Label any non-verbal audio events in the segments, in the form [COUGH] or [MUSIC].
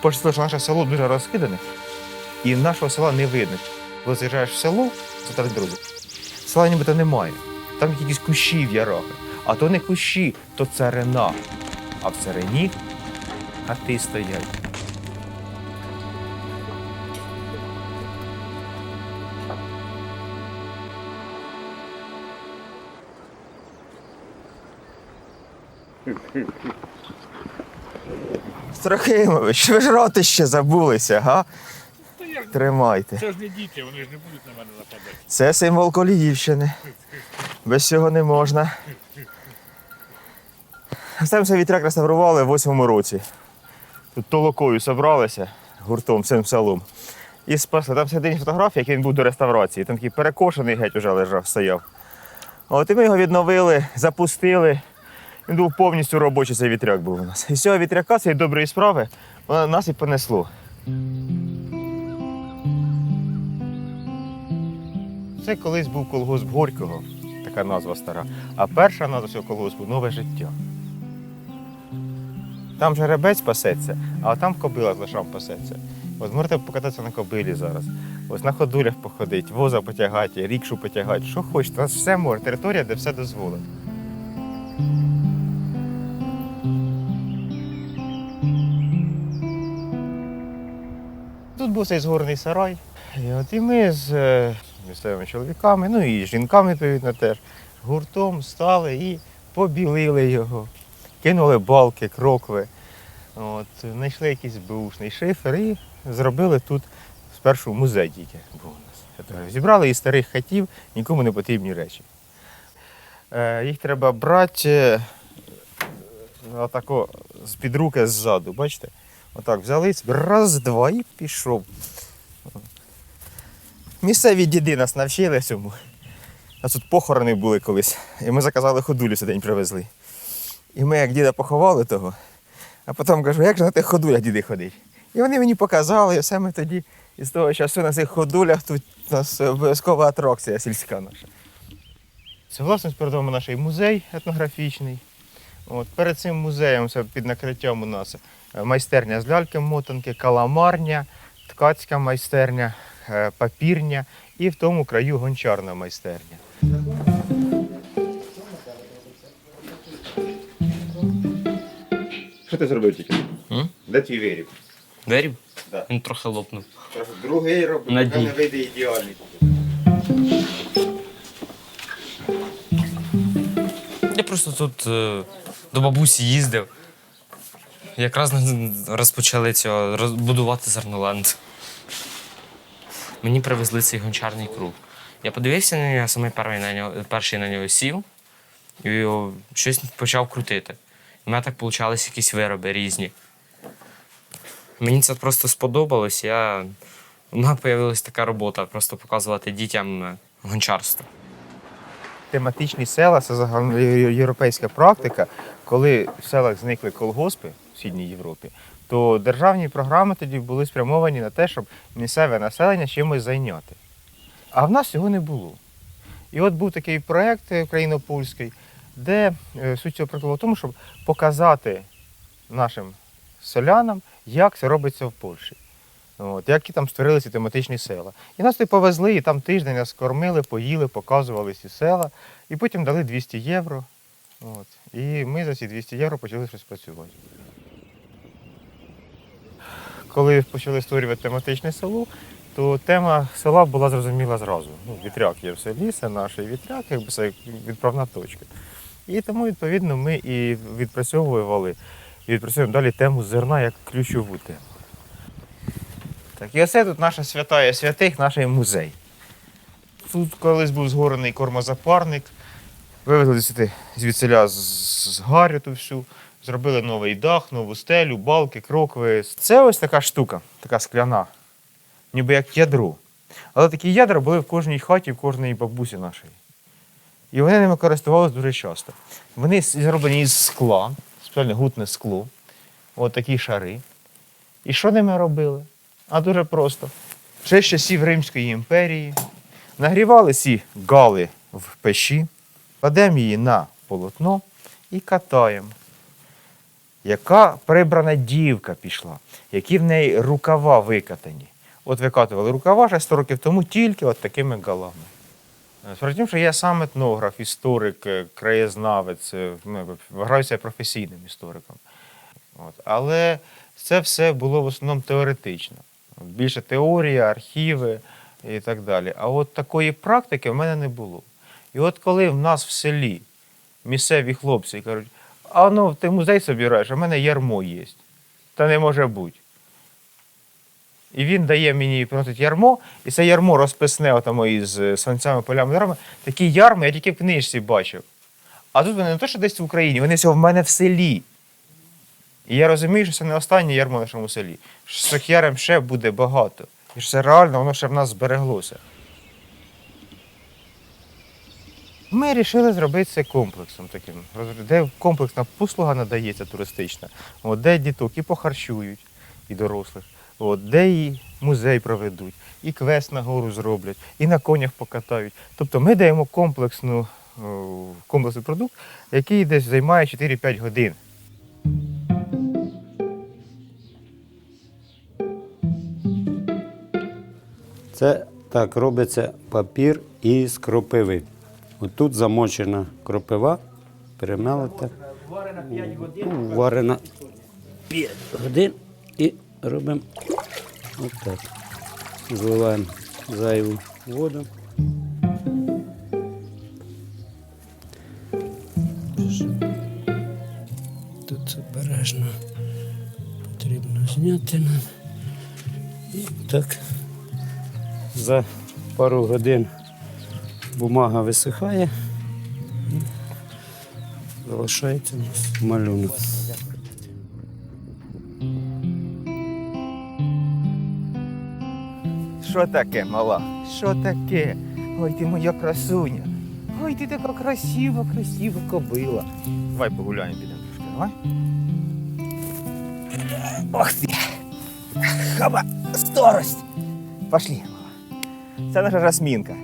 пощастило, що наше село дуже розкидане, і нашого села не видно. Коли заїжджаєш в село, це так друзі, села нібито немає. Там якісь кущі в ярах. А то не кущі, то царина. А в царині хати стоять. Трохимович, ви ж роти ще забулися, га? Та як? Тримайте. Це ж не діти, вони ж не будуть на мене нападати. Це символ Коліївщини. Без цього не можна. Сам цей вітряк реставрували в восьмому році. Тут толокою зібралися гуртом цим селом. І спасли. Там всередині фотографії, як він був до реставрації. Там такий перекошений геть уже лежав, стояв. От і ми його відновили, запустили. Він був повністю робочий цей вітряк був у нас. І з цього вітряка, цієї доброї справи, нас і понесло. Це колись був колгосп Горького, така назва стара. А перша назва цього колгоспу нове життя. Там жеребець пасеться, а там кобила з лишам пасеться. От можете покататися на кобилі зараз. Ось на ходулях походити, воза потягати, рікшу потягати, що хочете. У нас все може, територія, де все дозволено. Тут був цей згорний сарай. І от і ми з е, місцевими чоловіками, ну і жінками, відповідно, теж гуртом стали і побілили його, кинули балки, крокви. От, знайшли якийсь бушний шифер і зробили тут спершу музей тільки був у нас. Тобто Зібрали із старих хатів нікому не потрібні речі. Е, їх треба брати е, отако з-під руки ззаду, бачите? Отак взяли, раз, два і пішов. Місцеві діди нас навчили цьому. А тут похорони були колись. І ми заказали ходулю сьогодні привезли. І ми як діда поховали того, а потім кажу, як же на тих ходулях діди ходить? І вони мені показали, і все ми тоді із того часу на цих ходулях тут у нас обов'язкова атракція сільська наша. Це власне передовому наш музей етнографічний. От, перед цим музеєм це під накриттям у нас майстерня з ляльки мотанки, каламарня, ткацька майстерня, е, папірня і в тому краю гончарна майстерня. Що ти зробив тільки? М? Де твій виріб? Виріб? Да. Він трохи лопнув. Другий робив, На поки дні. не вийде ідеальний. Я просто тут е, до бабусі їздив. Якраз розпочали цього будувати зерноленд. Мені привезли цей гончарний круг. Я подивився на нього, саме перший на нього, перший на нього сів і щось почав крутити. У мене так получались якісь вироби різні. Мені це просто сподобалось. Я... У мене з'явилася така робота просто показувати дітям е, гончарство. Тематичні села це загальноєвропейська практика. Коли в селах зникли колгоспи Східній Європі, то державні програми тоді були спрямовані на те, щоб місцеве населення чимось зайняти. А в нас цього не було. І от був такий проєкт україно-польський, де е, суть цього була в тому, щоб показати нашим селянам, як це робиться в Польщі. От, які там створили ці тематичні села. І нас туди повезли, і там тиждень нас кормили, поїли, показували ці села, і потім дали 200 євро. От. І ми за ці 200 євро почали щось працювати. Коли почали створювати тематичне село, то тема села була зрозуміла зразу. Ну, вітряк є в селі, це наш вітряк, якби це відправна точка. І тому, відповідно, ми і відпрацьовували, і відпрацьовуємо далі тему зерна як ключову тему. Так, і оце тут наша святая святих, наш музей. Тут колись був згорений кормозапарник, вивезли сюди звідсиля з, з гарю ту всю, зробили новий дах, нову стелю, балки, крокви. Це ось така штука, така скляна, ніби як ядро. Але такі ядра були в кожній хаті, в кожній бабусі нашої. І вони ними користувалися дуже часто. Вони зроблені із скла, спеціальне гутне скло, от такі шари. І що ними робили? А дуже просто. Ще з часів Римської імперії нагрівали ці гали в печі, кладемо її на полотно і катаємо. Яка прибрана дівка пішла, які в неї рукава викатані. От викатували рукава ще 100 років тому тільки от такими галами. Е, Справді, що я сам етнограф, історик, е, краєзнавець, е, ну, вважаюся професійним істориком. От. Але це все було в основному теоретично. Більше теорія, архіви і так далі. А от такої практики в мене не було. І от коли в нас в селі місцеві хлопці кажуть, а ну ти музей собираєш, а в мене ярмо є. Та не може бути. І він дає мені приносить ярмо, і це ярмо розписне отамо із сонцями, полями, ярами. Такі ярми я тільки в книжці бачив. А тут вони не те, що десь в Україні, вони все в мене в селі. І я розумію, що це не останнє ярмо в нашому селі. Що цих ярем ще буде багато. І що це реально, воно ще в нас збереглося. Ми вирішили зробити це комплексом таким, де комплексна послуга надається туристична, от, де діток і похарчують, і дорослих, от, де і музей проведуть, і квест на гору зроблять, і на конях покатають. Тобто ми даємо комплексну, комплексний продукт, який десь займає 4-5 годин. Це так робиться папір із кропиви. Отут замочена кропива, перемелета. Варена 5 годин. Варена 5 годин і робимо отак. Зливаємо зайву воду. Тут обережно потрібно зняти нам. І так за пару годин бумага висихає і залишається малюнок. Що таке, мала? Що таке? Ой, ти моя красуня. Ой, ти така красива, красива кобила. Давай погуляємо підемо трошки, давай. Ох ти! Хаба! Старость! Пошли, мала. Це наша жасмінка.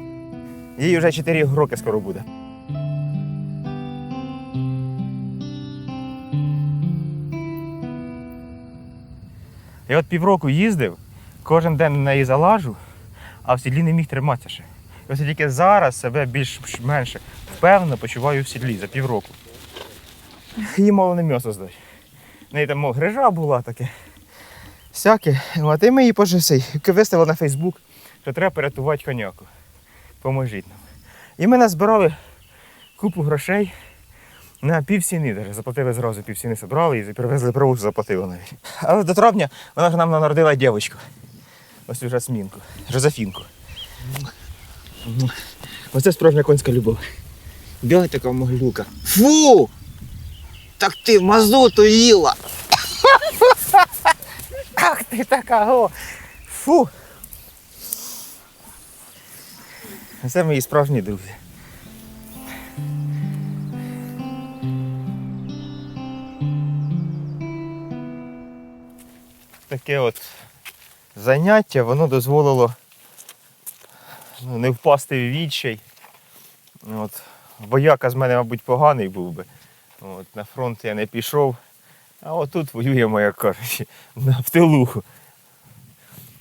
Їй вже 4 роки скоро буде. Я от півроку їздив, кожен день на неї залажу, а в седлі не міг триматися ще. І ось тільки зараз себе більш-менше впевнено почуваю в сідлі за півроку. Їй мало не м'ясо здати. В неї там мов, грижа була таке. Всяке. От, і ми її пожиси, виставили на Фейсбук, що треба порятувати коняку. Поможіть нам. І ми назбирали купу грошей на півсіни. Заплатили зразу півсіни зібрали і привезли привоз, заплатили навіть. Але до травня вона ж нам народила дівчинку. Ось цю жасмінку, Жозефінку. Оце справжня конська любов. Біла така моглюка. Фу! Так ти мазуту їла. [LAUGHS] Ах ти така го. Фу. Це мої справжні друзі. Таке от заняття, воно дозволило ну, не впасти в відчай. От. Бояка з мене, мабуть, поганий був би. От, на фронт я не пішов. А отут воюємо, як кажуть, на- в тилу.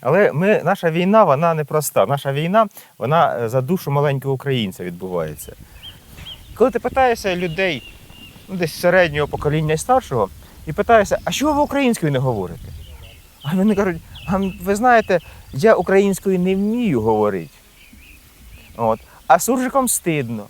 Але ми, наша війна, вона непроста. Наша війна, вона е, за душу маленького українця відбувається. Коли ти питаєшся людей, ну, десь середнього покоління і старшого, і питаєшся, а чого ви українською не говорите? А вони кажуть, а ви знаєте, я українською не вмію говорити. От. А суржиком стидно.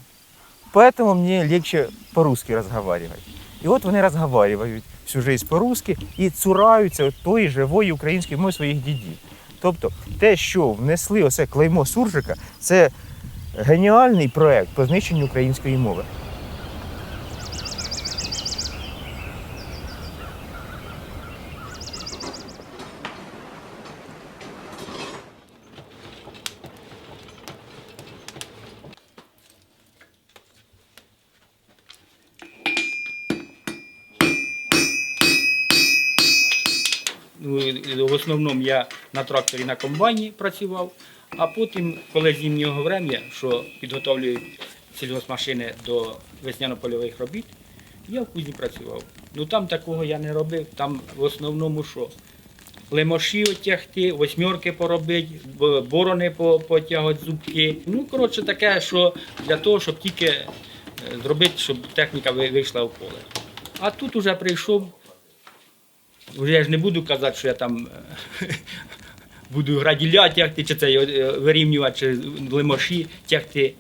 Поэтому мне легче по-русски разговаривать. І от вони розговорюють всю жизнь по-русски і цураються тої живої української мови своїх дідів. Тобто те, що внесли оце клеймо суржика, це геніальний проект по знищенню української мови. Ну, і в основному я на тракторі на комбайні працював, а потім, коли зимнього врем'я, що підготовлюють сільгоспмашини до весняно-польових робіт, я в кузні працював. Ну там такого я не робив. Там в основному що? Лемоші отягти, восьмерки поробити, борони потягати зубки. Ну, коротше, таке, що для того, щоб тільки е, зробити, щоб техніка вийшла в поле. А тут уже прийшов. Вже я ж не буду казати, що я там е, [LAUGHS] буду граділя тягти, чи це е, вирівнювати, чи лимоші тягти.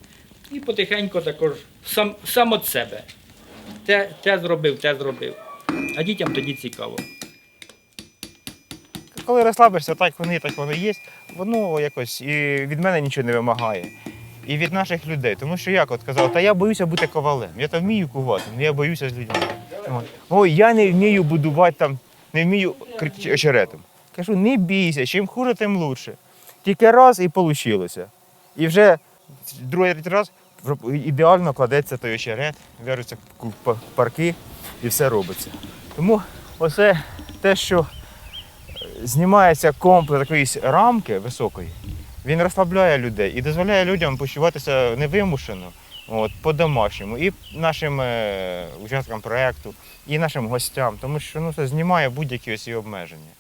І потихеньку також сам, сам від себе. Те, те зробив, те зробив. А дітям тоді цікаво. Коли розслабишся, так вони, так воно є, воно якось і від мене нічого не вимагає. І від наших людей. Тому що як от казав, та я боюся бути ковалем. Я там вмію кувати, але я боюся з людьми. Ой, я не вмію будувати там, не вмію очеретом. Кажу, не бійся, чим хуже, тим лучше. Тільки раз і вийшло. І вже другий раз ідеально кладеться той очерет, в'яжуться парки і все робиться. Тому оце те, що знімається комплекс якоїсь рамки високої, він розслабляє людей і дозволяє людям почуватися невимушено, по-домашньому, і нашим е, учасникам проєкту, і нашим гостям, тому що ну, це знімає будь-які ось ці обмеження.